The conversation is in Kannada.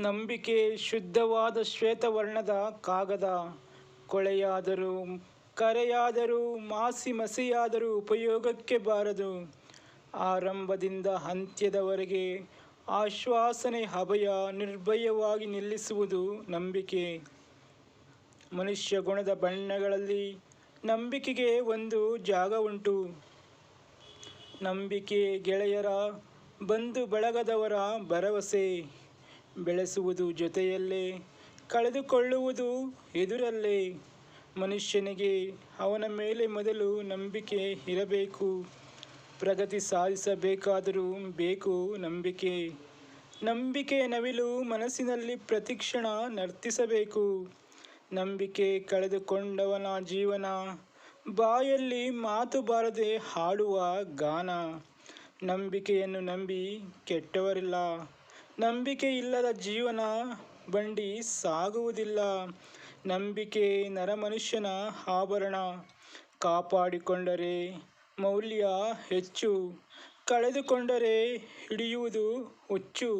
ನಂಬಿಕೆ ಶುದ್ಧವಾದ ಶ್ವೇತವರ್ಣದ ಕಾಗದ, ಕೊಳೆಯಾದರೂ, ಕರೆಯಾದರೂ, ಮಾಸಿ ಮಸಿಯಾದರೂ ಉಪಯೋಗಕ್ಕೆ ಬಾರದು. ಆರಂಭದಿಂದ ಅಂತ್ಯದವರೆಗೆ ಆಶ್ವಾಸನೆ ಅಭಯ ನಿರ್ಭಯವಾಗಿ ನಿಲ್ಲಿಸುವುದು ನಂಬಿಕೆ. ಮನುಷ್ಯ ಗುಣದ ಬಣ್ಣಗಳಲ್ಲಿ ನಂಬಿಕೆಗೆ ಒಂದು ಜಾಗ ಉಂಟು. ನಂಬಿಕೆ ಗೆಳೆಯರ, ಬಂಧು ಬಳಗದವರ ಭರವಸೆ. ಬೆಳೆಸುವುದು ಜೊತೆಯಲ್ಲೇ ಕಳೆದುಕೊಳ್ಳುವುದು ಎದುರಲ್ಲೇ. ಮನುಷ್ಯನಿಗೆ ಅವನ ಮೇಲೆ ಮೊದಲು ನಂಬಿಕೆ ಇರಬೇಕು. ಪ್ರಗತಿ ಸಾಧಿಸಬೇಕಾದರೂ ಬೇಕು ನಂಬಿಕೆ. ನಂಬಿಕೆ ನವಿಲು ಮನಸ್ಸಿನಲ್ಲಿ ಪ್ರತಿಕ್ಷಣ ನರ್ತಿಸಬೇಕು. ನಂಬಿಕೆ ಕಳೆದುಕೊಂಡವನ ಜೀವನ ಬಾಯಲ್ಲಿ ಮಾತು ಬಾರದೆ ಹಾಡುವ ಗಾನ. ನಂಬಿಕೆಯನ್ನು ನಂಬಿ ಕೆಟ್ಟವರಿಲ್ಲ. ನಂಬಿಕೆ ಇಲ್ಲದ ಜೀವನ ಬಂಡಿ ಸಾಗುವುದಿಲ್ಲ. ನಂಬಿಕೆ ನರಮನುಷ್ಯನ ಆಭರಣ. ಕಾಪಾಡಿಕೊಂಡರೆ ಮೌಲ್ಯ ಹೆಚ್ಚು. ಕಳೆದುಕೊಂಡರೆ ಹಿಡಿಯುವುದು ಹುಚ್ಚು.